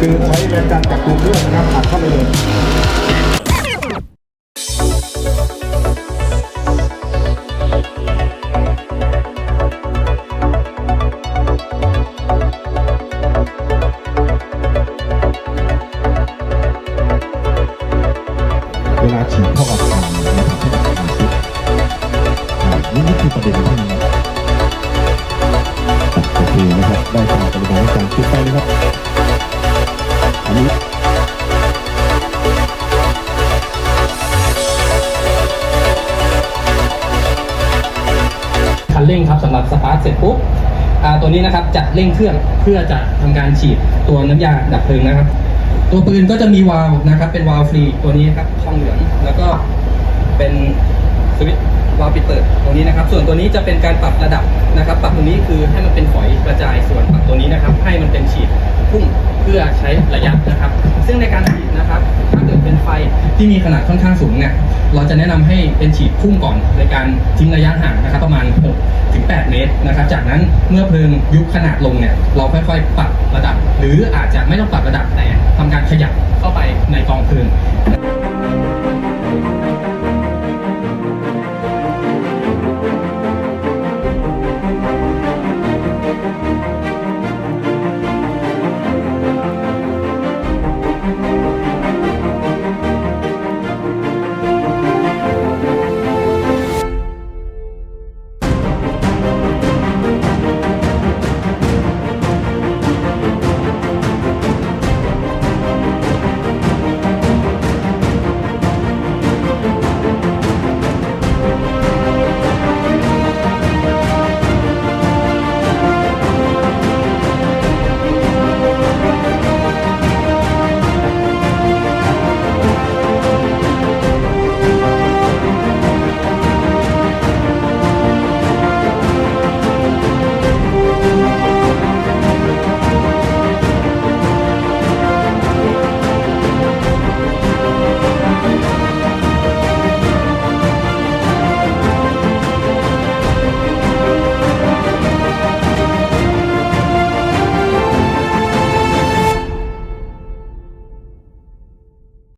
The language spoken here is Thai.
เป็นการจับกลุ่มด้วยนะครับอัดเข้าไปเลยเวลาฉีดเข้ากับทางนะครับ เร่งครับสำหรับสตาร์ทเสร็จปุ๊บอ่าตัวนี้นะครับจะเร่งเครื่องเพื่อจะทำการฉีดตัวน้ำยาดับเพลิงนะครับ ตัวปืนก็จะมีวาล์วนะครับ เป็นวาล์วฟรีตัวนี้ครับช่องเหลืองแล้วก็เป็นสวิตช์วาล์วปิดเปิดตัวนี้นะครับ ส่วนตัวนี้จะเป็นการปรับระดับนะครับ ปรับตรงนี้คือให้มันเป็นฝอยกระจายส่วนปรับตัวนี้นะครับ ให้มันเป็นฉีดพุ่ง พื่อใช้ระยะนะครับ ซึ่งในการฉีดนะครับถ้าเกิดเป็นไฟที่มีขนาดค่อนข้างสูงเนี่ยเราจะแนะนำให้เป็นฉีดพุ่งก่อนในการทิ้งระยะห่างนะครับ ประมาณ6ถึง8เมตรนะครับ จากนั้นเมื่อเพลิงยุบขนาดลงเนี่ยเราค่อยๆปรับระดับ หรืออาจจะไม่ต้องปรับระดับแต่ทำการขยับเข้าไปในกองเพลิง